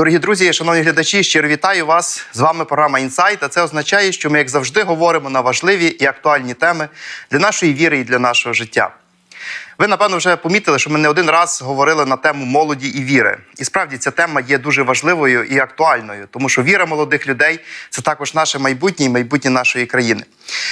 Дорогі друзі, шановні глядачі, щиро вітаю вас. З вами програма «Інсайт». А це означає, що ми, як завжди, говоримо на важливі і актуальні теми для нашої віри і для нашого життя. Ви, напевно, вже помітили, що ми не один раз говорили на тему молоді і віри. І справді ця тема є дуже важливою і актуальною, тому що віра молодих людей це також наше майбутнє і майбутнє нашої країни.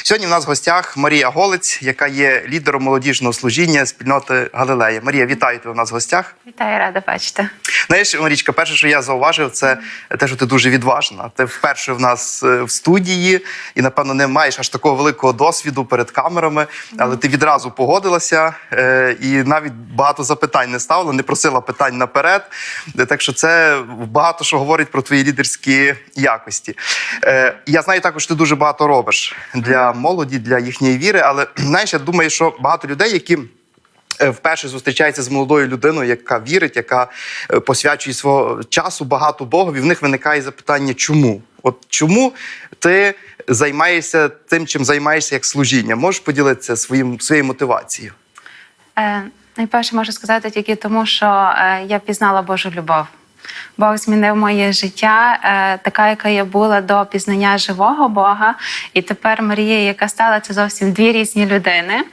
Сьогодні в нас в гостях Марія Голець, яка є лідером молодіжного служіння спільноти Галилея. Марія, вітаю тебе у нас в гостях. Вітаю, рада бачити. Знаєш, Марічка, перше, що я зауважив, це те, що ти дуже відважна. Ти вперше в нас е, в студії і, напевно, не маєш аж такого великого досвіду перед камерами, але ти відразу погодилася е, і навіть багато запитань не ставила, не просила питань наперед. Е, Так що це багато що говорить про твої лідерські якості. Е, Я знаю також, що ти дуже багато робиш для молоді, для їхньої віри, але знаєш, я думаю, що багато людей, які е, вперше зустрічається з молодою людиною, яка вірить, яка е, посвячує свого часу багато Богові. В них виникає запитання, чому? От чому ти займаєшся тим, чим займаєшся як служіння? Можеш поділитися своїм своєю мотивацією? Е, найперше можу сказати тільки тому, що е, я пізнала Божу любов. Бог змінив моє життя, е, така, яка я була до пізнання живого Бога. І тепер Марія, яка стала, це зовсім дві різні людини.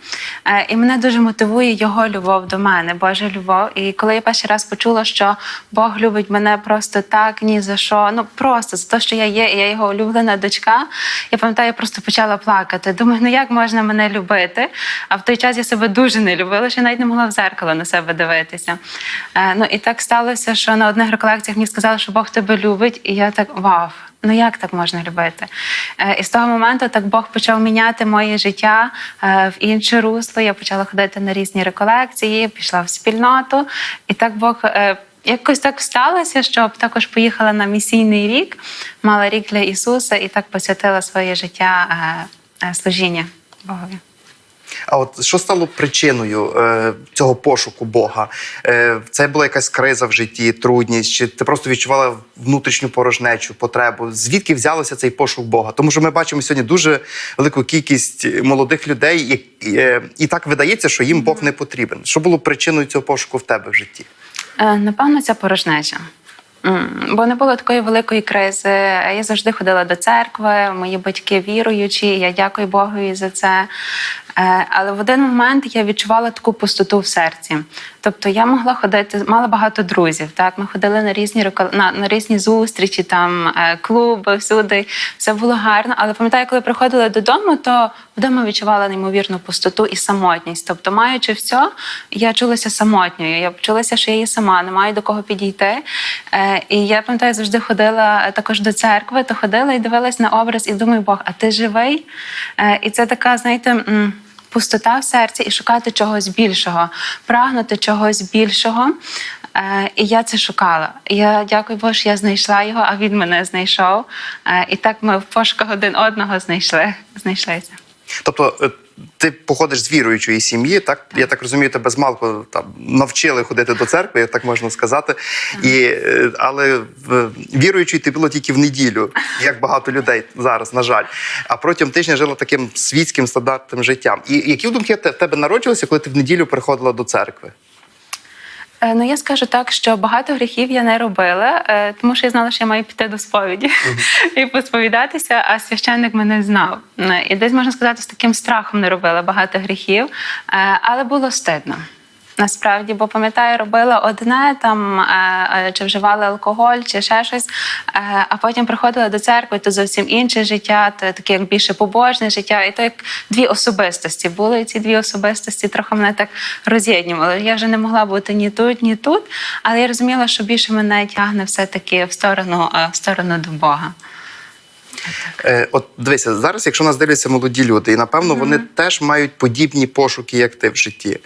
Е, і мене дуже мотивує його любов до мене, Божа любов. І коли я перший раз почула, що Бог любить мене просто так, ні за що, ну просто за те, що я є, і я його улюблена дочка. Я пам'ятаю, я просто почала плакати. Думаю, ну як можна мене любити? А в той час я себе дуже не любила, що навіть не могла в зеркало на себе дивитися. Е, ну і так сталося, що на одних реколекціях мені сказали, що Бог тебе любить, і я так вау. Ну як так можна любити? Е, і з того моменту так Бог почав міняти моє життя е, в інше русло. Я почала ходити на різні реколекції, пішла в спільноту, і так Бог. е, Якось так сталося, що також поїхала на місійний рік, мала рік для Ісуса і так посвятила своє життя служіння Богові. А от що стало причиною е, цього пошуку Бога? Е, це була якась криза в житті, трудність, чи ти просто відчувала внутрішню порожнечу, потребу? Звідки взялося цей пошук Бога? Тому що ми бачимо сьогодні дуже велику кількість молодих людей, і, е, і так видається, що їм Бог не потрібен. Що було причиною цього пошуку в тебе в житті? Е, Напевно, це порожнеча. Бо не було такої великої кризи. Я завжди ходила до церкви, мої батьки віруючі, я дякую Богові за це. Е, Але в один момент я відчувала таку пустоту в серці. Тобто я могла ходити, мала багато друзів. Так, ми ходили на різні на, на різні зустрічі, там е, клуби, всюди. Все було гарно. Але пам'ятаю, коли приходила додому, то вдома відчувала неймовірну пустоту і самотність. Тобто, маючи все, я чулася самотньою. Я чулася, що я є сама, не маю до кого підійти. Е, і я пам'ятаю, завжди ходила також до церкви, то ходила і дивилась на образ, і думаю, Бог, а ти живий? І це така, знаєте. Пустота в серці і шукати чогось більшого, прагнути чогось більшого. Е, і я це шукала. Я дякую Богу, що я знайшла його, а він мене знайшов. Е, і так ми в пошуках один одного знайшли, знайшлися. Тобто, е, ти походиш з віруючої сім'ї, так? Я так розумію, тебе з малку там навчили ходити до церкви, як так можна сказати. І, е, але віруючою ти було тільки в неділю, як багато людей зараз, на жаль. А протягом тижня жила таким світським стандартним життям. І які думки в тебе народжувалися, коли ти в неділю приходила до церкви? Е, Ну, я скажу так, що багато гріхів я не робила, е, тому що я знала, що я маю піти до сповіді і посповідатися, а священник мене знав. Е, І десь можна сказати, з таким страхом не робила багато гріхів, але було стидно. Насправді, бо пам'ятаю, робила одне там, е, е, чи вживала алкоголь, чи ще щось. е, А потім приходила до церкви, то зовсім інше життя, то таке як більше побожне життя, і то як дві особистості були. І ці дві особистості трохи мене так роз'єднували. Я вже не могла бути ні тут, ні тут. Але я розуміла, що більше мене тягне все-таки в сторону, в сторону до Бога. Е, от дивися, зараз, якщо нас дивляться молоді люди, і напевно вони теж мають подібні пошуки, як ти в житті.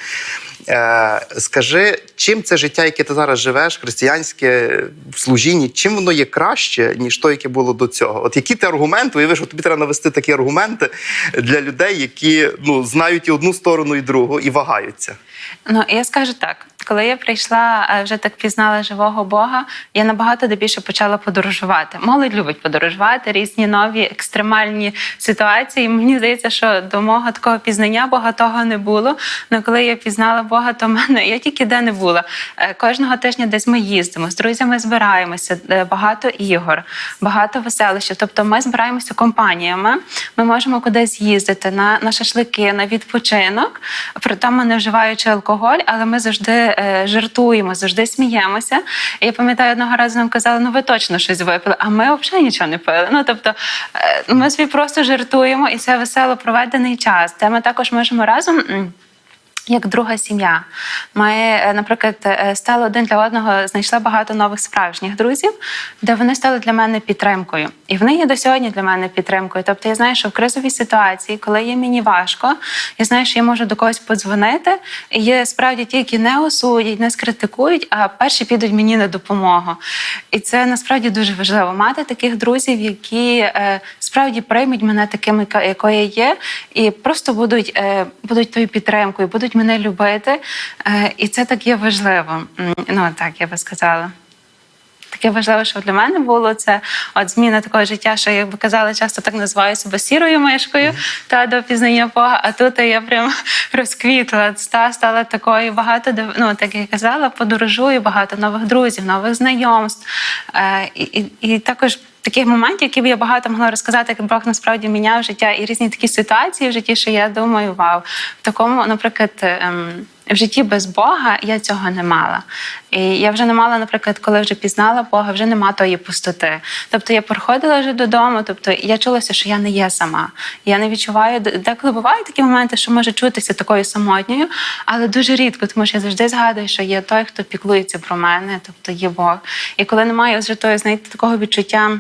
Е, скажи, чим це життя, яке ти зараз живеш, християнське в служінні, чим воно є краще, ніж то, яке було до цього? От які ти аргументи, уяви, що тобі треба навести такі аргументи для людей, які ну, знають і одну сторону, і другу, і вагаються. Ну, я скажу так: коли я прийшла, е, вже так пізнала живого Бога, я набагато більше почала подорожувати. Молодь любить подорожувати, різні нові екстремальні ситуації. Мені здається, що до мого такого пізнання Бога того не було. Але коли я пізнала Бога, то мене я тільки де не була. Е, Кожного тижня десь ми їздимо, з друзями збираємося, е, багато ігор, багато веселищів. Тобто ми збираємося компаніями, ми можемо кудись їздити на, на шашлики, на відпочинок, при тому не вживаючи алкоголь, але ми завжди жартуємо, завжди сміємося. Я пам'ятаю, одного разу нам казали, ну ви точно щось випили, а ми взагалі нічого не пили. Ну тобто е, ми собі просто жартуємо, і це весело проведений час, де ми також можемо разом. Як друга сім'я. Ми, е, наприклад, е, стали один для одного, знайшли багато нових справжніх друзів, де вони стали для мене підтримкою. І вони є до сьогодні для мене підтримкою. Тобто я знаю, що в кризовій ситуації, коли є мені важко, я знаю, що я можу до когось подзвонити. І є справді ті, які не осудять, не скритикують, а перші підуть мені на допомогу. І це насправді дуже важливо мати таких друзів, які е, справді приймуть мене таким, якою я є, і просто будуть, будуть тою підтримкою, будуть мене любити. Е, і це так є важливо. Ну так я би сказала. Таке важливе, що для мене було це от зміна такого життя, що як би казали, часто так називаю себе сірою мишкою та до пізнання Бога. А тут я прям розквітла, ста стала такою багато ну, так я казала, подорожую багато нових друзів, нових знайомств. Е, і, і, і також. Таких моментів, які б я багато могла розказати, як Бог насправді міняв життя і різні такі ситуації в житті, що я думаю, вау, в такому, наприклад, ем, в житті без Бога я цього не мала. І я вже не мала, наприклад, коли вже пізнала Бога, вже нема тої пустоти. Тобто я приходила вже додому, тобто я чулася, що я не є сама. Я не відчуваю, деколи бувають такі моменти, що може чутися такою самотньою, але дуже рідко, тому що я завжди згадую, що є той, хто піклується про мене, тобто є Бог. І коли немає вже тої, знаєте, такого відчуття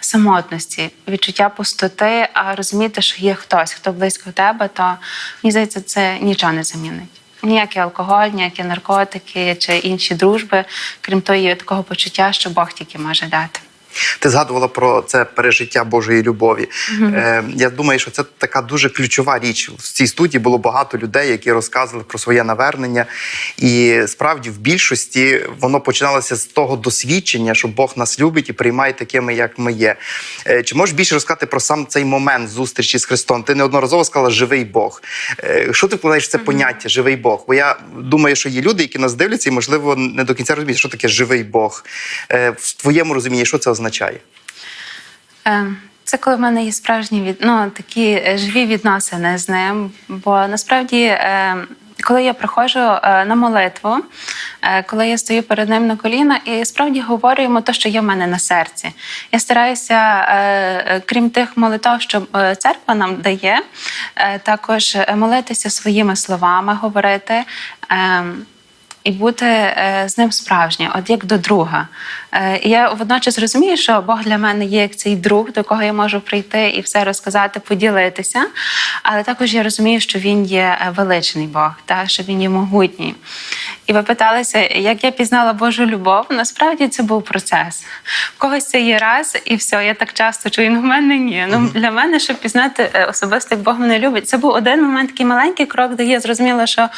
самотності, відчуття пустоти, а розуміти, що є хтось, хто близько тебе, то мені здається, це нічого не замінить. Ніякий алкоголь, ніякі наркотики чи інші дружби, крім тої такого почуття, що Бог тільки може дати. Ти згадувала про це пережиття Божої любові. Е, я думаю, що це така дуже ключова річ. В цій студії було багато людей, які розказували про своє навернення. І справді в більшості воно починалося з того досвідчення, що Бог нас любить і приймає такими, як ми є. Е, чи можеш більше розказати про сам цей момент зустрічі з Христом? Ти неодноразово сказала живий Бог. Е, що ти вкладаєш в це поняття живий Бог? Бо я думаю, що є люди, які нас дивляться, і можливо не до кінця розуміють, що таке живий Бог. Е, в твоєму розумінні, що це означає? Е, Це коли в мене є справжні від... ну, такі е, живі відносини з ним. Бо насправді, е, коли я приходжу на молитву, коли я стою перед ним на коліна і справді говорю йому те, що є в мене на серці. Я стараюся, крім тих молитв, що церква нам дає, також молитися своїми словами, говорити. І бути е, з ним справжнім, от як до друга. Е, і я водночас розумію, що Бог для мене є як цей друг, до кого я можу прийти і все розказати, поділитися. Але також я розумію, що він є е, величний Бог, та, що він є могутній. І ви питалися, як я пізнала Божу любов. Насправді це був процес. В когось це є раз, і все. Я так часто чую, ну в мене ні. Ну для мене, щоб пізнати особисто, як Бог мене любить, це був один момент, такий маленький крок, де я зрозуміла, що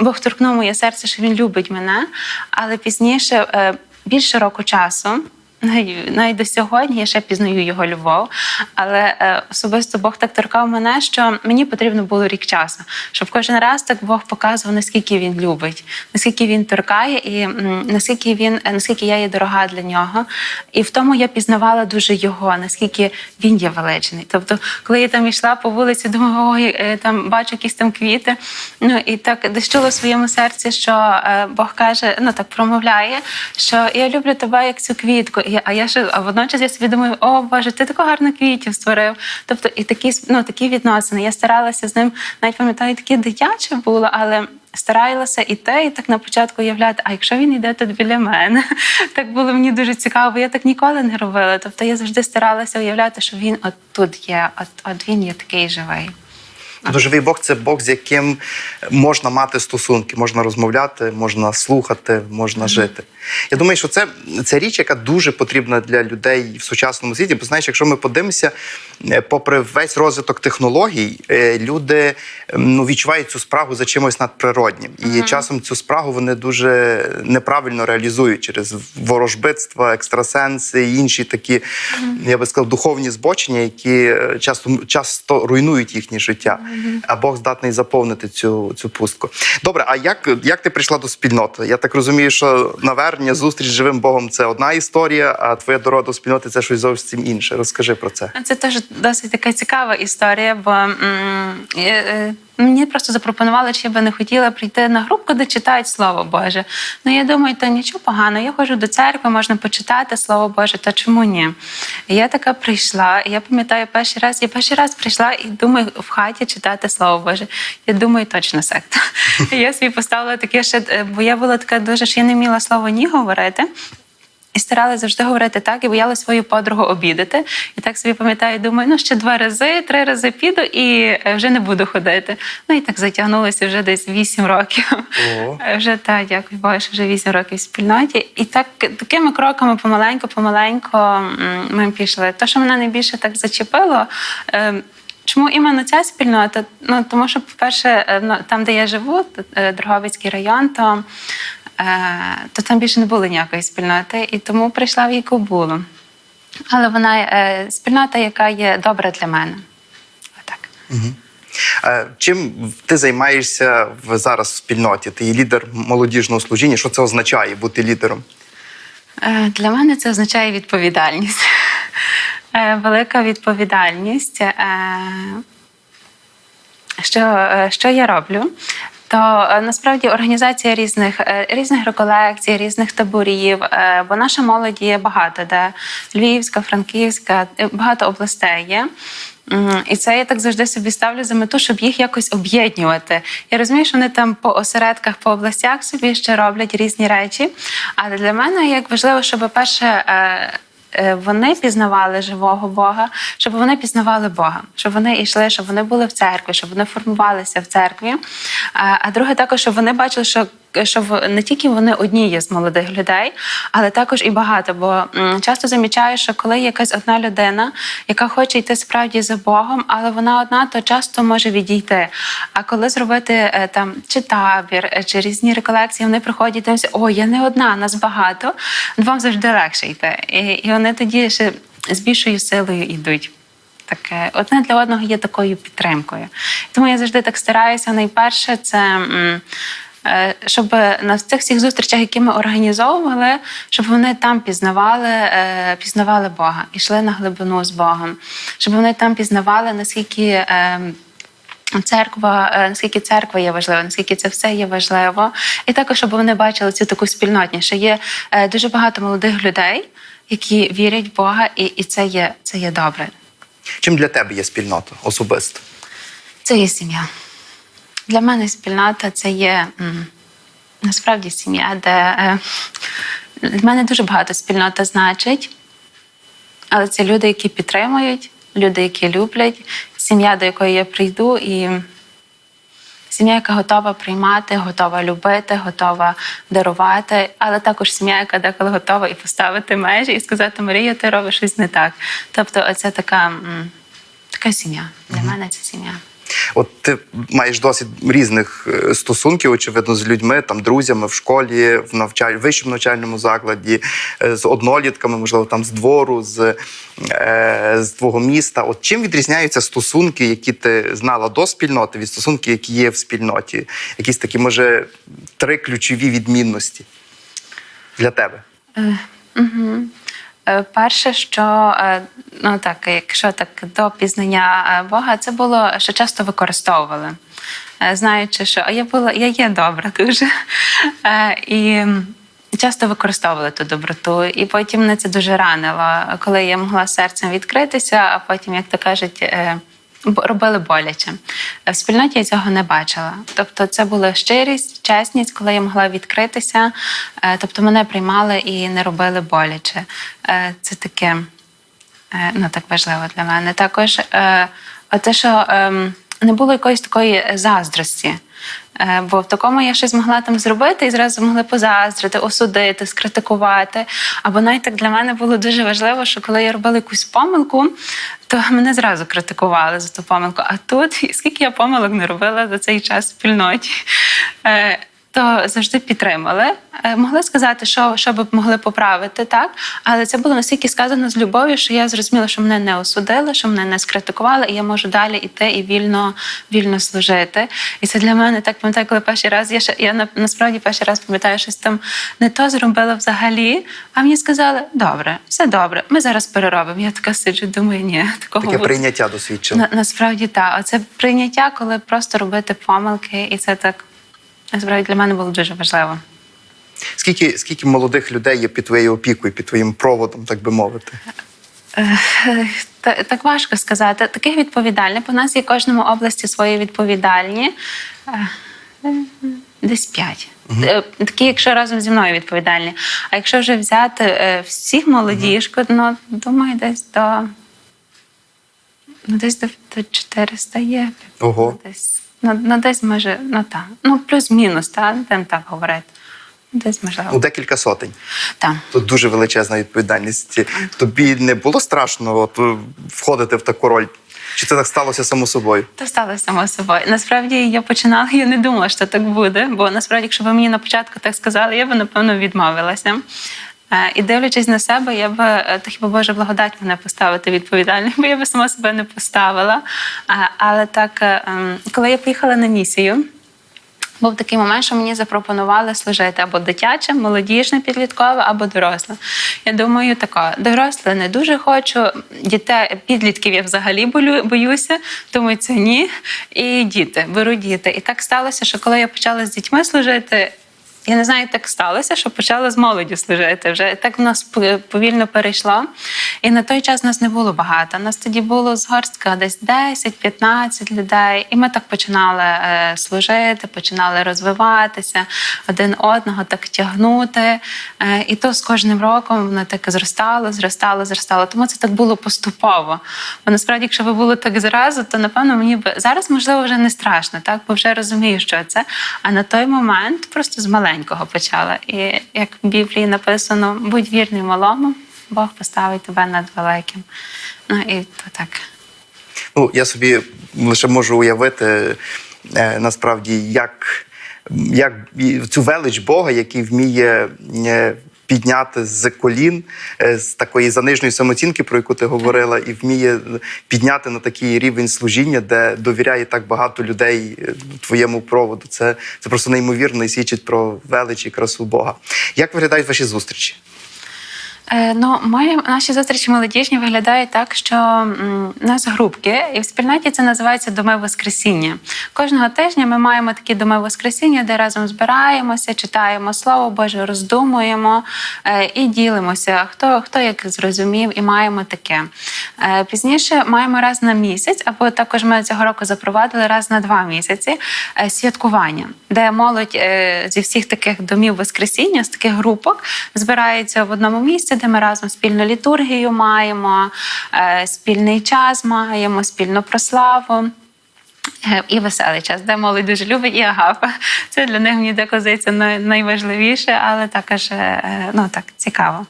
Бог торкнув моє серце, що він любить мене. Але пізніше, е, більше року часу. Навіть- до сьогодні я ще пізнаю його любов, але е, особисто Бог так торкав мене, що мені потрібно було рік часу, щоб кожен раз так Бог показував, наскільки він любить, наскільки він торкає, і наскільки він, е, наскільки я є дорога для нього. І в тому я пізнавала дуже його, наскільки він є величний. Тобто, коли я там йшла по вулиці, думаю, ой, е, там бачу якісь там квіти. Ну і так десь чула в своєму серці, що Бог каже, ну так промовляє, що я люблю тебе як цю квітку. І, а я ще а водночас я собі думаю, о Боже, ти таку гарну квітів створив. Тобто, і такі ну, такі відносини. Я старалася з ним, навіть пам'ятаю, таке дитяче було, але. Старалася іти і так на початку уявляти, а якщо він йде тут біля мене, так було мені дуже цікаво, бо я так ніколи не робила. Тобто я завжди старалася уявляти, що він от тут є, от, от він є такий живий. Тобто живий Бог це Бог, з яким можна мати стосунки, можна розмовляти, можна слухати, можна жити. Я думаю, що це, це річ, яка дуже потрібна для людей в сучасному світі. Бо знаєш, якщо ми подивимося, е, попри весь розвиток технологій, е, люди ну, відчувають цю спрагу за чимось надприроднім. І часом цю спрагу вони дуже неправильно реалізують через ворожбитства, екстрасенси і інші такі, я би сказав, духовні збочення, які е, часто, часто руйнують їхнє життя. А Бог здатний заповнити цю, цю пустку. Добре, а як, як ти прийшла до спільноти? Я так розумію, що навернення, зустріч з живим Богом це одна історія, а твоя дорога до спільноти це щось зовсім інше. Розкажи про це. Це теж досить така цікава історія, бо м, е, е, мені просто запропонували, чи я би не хотіла прийти на групу, де читають Слово Боже. Ну я думаю, та нічого поганого, я ходжу до церкви, можна почитати Слово Боже, та чому ні? І я така прийшла, я пам'ятаю перший раз, я перший раз прийшла і думаю, в хаті читати Слово Боже. Я думаю, точно секта. Я собі поставила таке ще, е, бо я була така дуже, що я не вміла слово ні говорити. І старалася завжди говорити так, і боялася свою подругу обідати. І так собі пам'ятаю, думаю, ну ще два рази, три рази піду і е, вже не буду ходити. Ну і так затягнулося вже десь вісім років. Ого. Е, Вже так, дякую Богу, що вже вісім років в спільноті. І так такими кроками помаленьку, помаленьку ми пішли. Те, що мене найбільше так зачепило. е, Чому іменно ця спільнота? Ну тому що, по-перше, ну, там, де я живу, Дрогобицький район, то, то там більше не було ніякої спільноти, і тому прийшла в яку було. Але вона е, спільнота, яка є добра для мене. Отак. Е, Чим ти займаєшся зараз в спільноті? Ти є лідер молодіжного служіння. Що це означає бути лідером? Е, Для мене це означає відповідальність. Е, Велика відповідальність. Е, Що, е, що я роблю? То е, насправді організація різних е, різних реколекцій, різних таборів, е, бо наша молодь є багато, де Львівська, Франківська, багато областей є. І це я так завжди собі ставлю за мету, щоб їх якось об'єднувати. Я розумію, що вони там по осередках, по областях собі ще роблять різні речі. Але для мене як важливо, щоб перше. Е, е, Вони пізнавали живого Бога, щоб вони пізнавали Бога, щоб вони йшли, щоб вони були в церкві, щоб вони формувалися в церкві. А, а друге, також, щоб вони бачили, що що не тільки вони одні є з молодих людей, але також і багато. Бо часто замічаю, що коли якась одна людина, яка хоче йти справді за Богом, але вона одна, то часто може відійти. А коли зробити е, там чи табір, е, чи різні реколекції, вони приходять дивляться, о, я не одна, нас багато, вам завжди легше йти. І, і вони тоді ще з більшою силою йдуть. Таке одне для одного є такою підтримкою. Тому я завжди так стараюся. Найперше, це щоб на цих всіх зустрічах, які ми організовували, щоб вони там пізнавали, е, пізнавали Бога, ішли на глибину з Богом, щоб вони там пізнавали, наскільки. е, Церква, е, наскільки церква є важлива, наскільки це все є важливо, і також щоб вони бачили цю таку спільнотність, що є е, дуже багато молодих людей, які вірять в Бога, і, і це є це є добре. Чим для тебе є спільнота особисто? Це є сім'я. Для мене спільнота це є насправді сім'я, де е, для мене дуже багато спільнота значить, але це люди, які підтримують, люди, які люблять, сім'я, до якої я прийду, і сім'я, яка готова приймати, готова любити, готова дарувати, але також сім'я, яка деколи готова і поставити межі, і сказати, Марія, ти робиш щось не так. Тобто, оце така, така сім'я. Для мене це сім'я. От ти маєш досить різних е, стосунків, очевидно, з людьми, там друзями в школі, в навчаль... вищому навчальному закладі, е, з однолітками, можливо, там з двору, з, е, з твого міста. От чим відрізняються стосунки, які ти знала до спільноти, від стосунків, які є в спільноті? Якісь такі, може, три ключові відмінності для тебе? Угу. Перше, що е, ну так, якщо так до пізнання е, Бога, це було, що часто використовували, Е, знаючи, що я була, я є добра дуже. Е, І часто використовували ту доброту. І потім мене це дуже ранило, коли я могла серцем відкритися, а потім, як то кажуть, е, робили боляче. В спільноті я цього не бачила. Тобто, це була щирість, чесність, коли я могла відкритися. Е, Тобто мене приймали і не робили боляче. Е, Це таке е, ну, так важливо для мене. Також е, те, що ем, не було якоїсь такої заздрості. Е, Бо в такому я щось могла там зробити і зразу могли позаздрити, осудити, скритикувати. Або навіть так для мене було дуже важливо, що коли я робила якусь помилку, то мене зразу критикували за ту помилку. А тут, скільки я помилок не робила за цей час в спільноті, е, то завжди підтримали. Е, Могли сказати, що, що би могли поправити, так? Але це було настільки сказано з любов'ю, що я зрозуміла, що мене не осудили, що мене не скритикували, і я можу далі йти і вільно, вільно служити. І це для мене так пам'ятаю, коли перший раз я ще я на, насправді перший раз пам'ятаю, щось там не то зробила взагалі. А мені сказали, добре, все добре, ми зараз переробимо. Я така сиджу, думаю, ні, такого Таке бути- прийняття досвідчило. на, насправді так. Оце прийняття, коли просто робити помилки, і це так насправді для мене було дуже важливо. Скільки, скільки молодих людей є під твоєю опікою, під твоїм проводом, так би мовити? Е, Так важко сказати. Таких відповідальних. У нас є в кожному області свої відповідальні. Е, е, Десь п'ять. Е, Такі, якщо разом зі мною відповідальні. А якщо вже взяти е, всіх молодіжку, ну думаю, десь до ну, десь до, до 400 є. Ого. Десь, ну, ну, десь може, ну так. Ну, плюс-мінус, так, будемо так говорити. Десь можливо. Ну, декілька сотень. Так. Тут дуже величезна відповідальність. Тобі не було страшно от, е, входити в таку роль? Чи це так сталося само собою? Це сталося само собою. Насправді я починала, я не думала, що так буде. Бо насправді, якщо ви мені на початку так сказали, я б напевно відмовилася. Е, І дивлячись на себе, я б е, та хіба Божа благодать мене поставити відповідальним, бо я би сама себе не поставила. Е, Але так, ем, коли я поїхала на місію. Був такий момент, що мені запропонували служити або дитяче, молодіжне, підліткове, або доросле. Я думаю, тако, доросле не дуже хочу. Дітей, підлітків я взагалі боюся, думаю, це ні. І діти, беру діти. І так сталося, що коли я почала з дітьми служити. Я не знаю, так сталося, що почала з молоддю служити. Вже так в нас повільно перейшло. І на той час нас не було багато. Нас тоді було з горстка десь 10-15 людей. І ми так починали е, служити, починали розвиватися, один одного так тягнути. Е, і то з кожним роком воно так зростало, зростало, зростало. Тому це так було поступово. Бо насправді, якщо би було так зразу, то напевно мені б зараз можливо вже не страшно, так бо вже розумію, що це. А на той момент просто з маленького почала. І як в Біблії написано, будь вірний малому, Бог поставить тебе над великим. Ну і то так. Ну, я собі лише можу уявити е, насправді, як, як цю велич Бога, який вміє е, підняти з колін, е, з такої заниженої самооцінки, про яку ти говорила, і вміє підняти на такий рівень служіння, де довіряє так багато людей е, твоєму проводу. Це, це просто неймовірно і свідчить про велич і красу Бога. Як виглядають ваші зустрічі? Е, ну, мої наші зустрічі молодіжні виглядають так, що у нас групки, і в спільноті це називається Доми Воскресіння. Кожного тижня ми маємо такі доми Воскресіння, де разом збираємося, читаємо Слово Боже, роздумуємо е, і ділимося, хто, хто як зрозумів, і маємо таке. Е, пізніше маємо раз на місяць, або також ми цього року запровадили раз на два місяці святкування, де молодь зі всіх таких домів Воскресіння, з таких групок, збирається в одному місці, де ми разом спільну літургію маємо, е, спільний час маємо, спільну прославу. Е, І веселий час, де молодь дуже любить, і агапа. Це для них мені деколи найважливіше, але також е, ну, так, цікаво.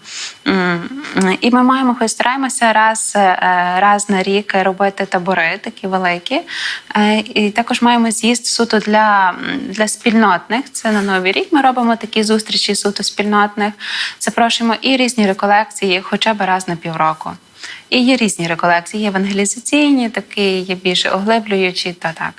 І ми маємо хоч стараємося раз, е, раз на рік робити табори такі великі. Е, І також маємо з'їзд суто для, для спільнотних. Це на Новий рік ми робимо такі зустрічі суто спільнотних. Запрошуємо і різні реколекції хоча б раз на півроку. І є різні реколекції, є евангелізаційні, такі, є більш оглиблюючі, та так.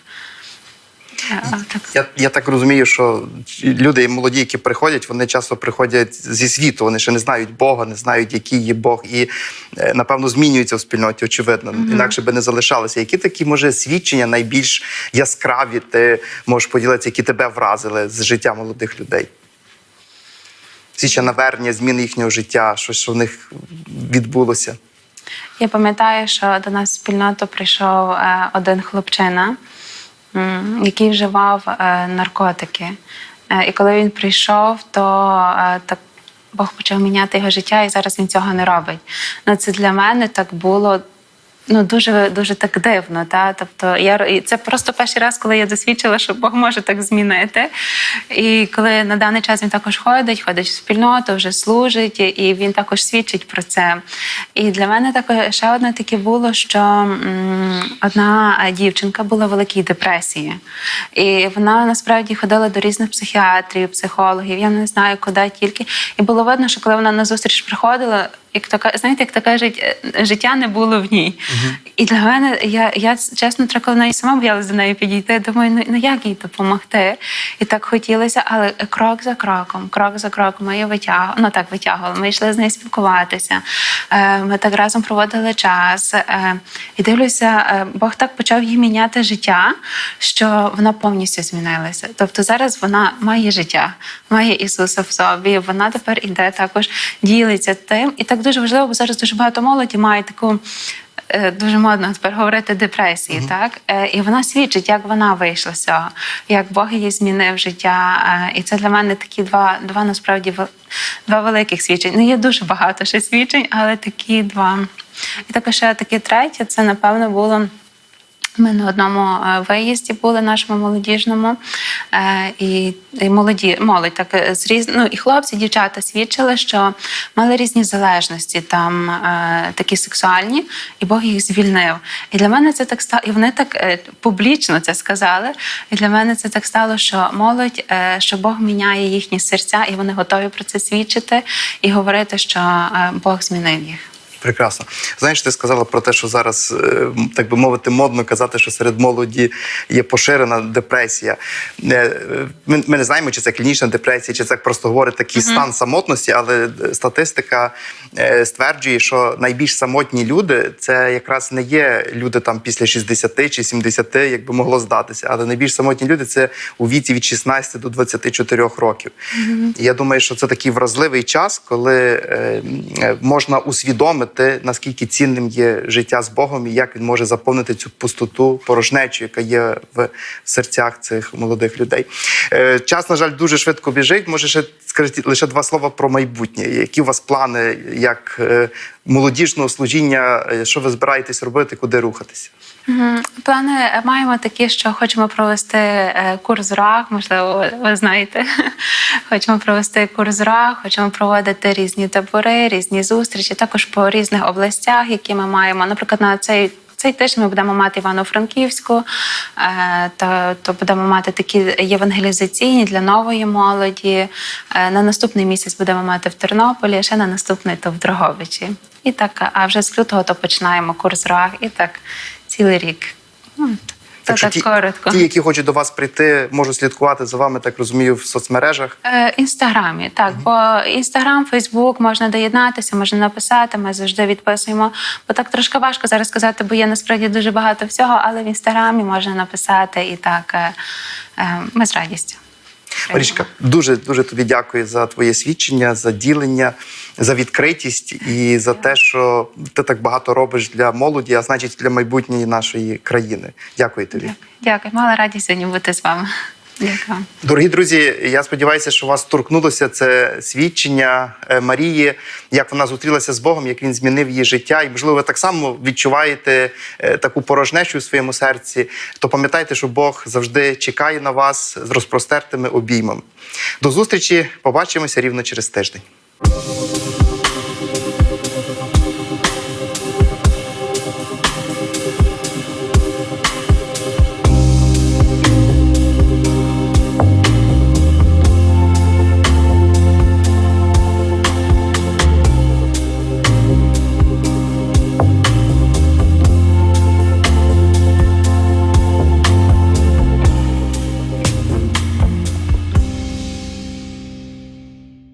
Е, так. Я, я так розумію, що люди молоді, які приходять, вони часто приходять зі світу, вони ще не знають Бога, не знають, який є Бог, і е, напевно змінюються в спільноті, очевидно. Інакше би не залишалися. Які такі може свідчення найбільш яскраві ти можеш поділитися, які тебе вразили з життя молодих людей? Свідчення навернення, зміни їхнього життя, щось що в них відбулося. Я пам'ятаю, що до нас в спільноту прийшов е, один хлопчина, який вживав е, наркотики. Е, І коли він прийшов, то так Бог почав міняти його життя, і зараз він цього не робить. Ну, це для мене так було ну дуже дуже так дивно. Та тобто я це просто перший раз, коли я досвідчила, що Бог може так змінити. І коли на даний час він також ходить, ходить в спільноту, вже служить, і він також свідчить про це. І для мене також ще одне таке було, що одна дівчинка була в великій депресії, і вона насправді ходила до різних психіатрів, психологів. Я не знаю, куди тільки. І було видно, що коли вона на зустріч приходила, як то знаєте, як то кажуть, життя не було в ній. І для мене я, я чесно, коли навіть сама боялася до неї підійти. Думаю, ну, ну як їй допомогти? І так хотілося, але крок за кроком, крок за кроком ми її витягували. Ну так витягували. Ми йшли з нею спілкуватися. Е, Ми так разом проводили час. Е, І дивлюся, е, Бог так почав їй міняти життя, що вона повністю змінилася. Тобто зараз вона має життя, має Ісуса в собі. Вона тепер іде також ділиться тим. І так дуже важливо, бо зараз дуже багато молоді має таку. е, Дуже модно тепер говорити депресії, так Е, і вона свідчить, як вона вийшла з цього, як Бог її змінив життя. Е, І це для мене такі два, два насправді два великих свідчень. Ну є дуже багато ще свідчень, але такі два. І також ще таке третє, це напевно було. Ми на одному е, виїзді були нашому молодіжному, е, і, і молоді молодь так е, з різ... ну, і хлопці, дівчата свідчили, що мали різні залежності, там такі сексуальні, і Бог їх звільнив. І для мене це так стало, і вони так публічно це сказали. І для мене це так стало, що молодь, що Бог міняє їхні серця, і вони готові про це свідчити і говорити, що Бог змінив їх. Прекрасно. Знаєш, ти сказала про те, що зараз, е, так би мовити, модно казати, що серед молоді є поширена депресія. Е, е, Ми, ми не знаємо, чи це клінічна депресія, чи це просто говорить такий стан самотності, але статистика стверджує, що найбільш самотні люди це якраз не є люди там після 60 чи 70, як би могло здатися, але найбільш самотні люди це у віці від 16 до 24 років. І я думаю, що це такий вразливий час, коли можна усвідомити, наскільки цінним є життя з Богом і як він може заповнити цю пустоту, порожнечу, яка є в серцях цих молодих людей. Е, час, на жаль, дуже швидко біжить. Може, ще скажіть лише два слова про майбутнє. Які у вас плани як е, молодіжного служіння? Е, Що ви збираєтесь робити, куди рухатися? Плани маємо такі, що хочемо провести е, курс РАГ, можливо, ви знаєте. Хочемо провести курс РАГ, хочемо проводити різні табори, різні зустрічі, також по різних областях, які ми маємо. Наприклад, на цей. Цей тиждень ми будемо мати Івано-Франківську, е, то, то будемо мати такі євангелізаційні для нової молоді. Е, На наступний місяць будемо мати в Тернополі, ще на наступний то в Дроговичі. І так, а вже з лютого то починаємо курс РОАГ і так цілий рік. Так так, що так ті, коротко. ті, які хочуть до вас прийти, можуть слідкувати за вами, так розумію, в соцмережах. Е, Інстаграмі, так, бо інстаграм, Фейсбук можна доєднатися, можна написати. Ми завжди відписуємо. Бо так трошки важко зараз сказати, бо є насправді дуже багато всього, але в інстаграмі можна написати і так. е, е, Ми з радістю. Марічка, дуже дуже тобі дякую за твоє свідчення, за ділення, за відкритість і за те, що ти так багато робиш для молоді, а значить для майбутньої нашої країни. Дякую тобі. Дякую. Мала радість сьогодні бути з вами. Дякую. Дорогі друзі, я сподіваюся, що вас торкнулося це свідчення е, Марії, як вона зустрілася з Богом, як він змінив її життя. І можливо, ви так само відчуваєте е, таку порожнечу у своєму серці. То пам'ятайте, що Бог завжди чекає на вас з розпростертими обіймами. До зустрічі, побачимося рівно через тиждень.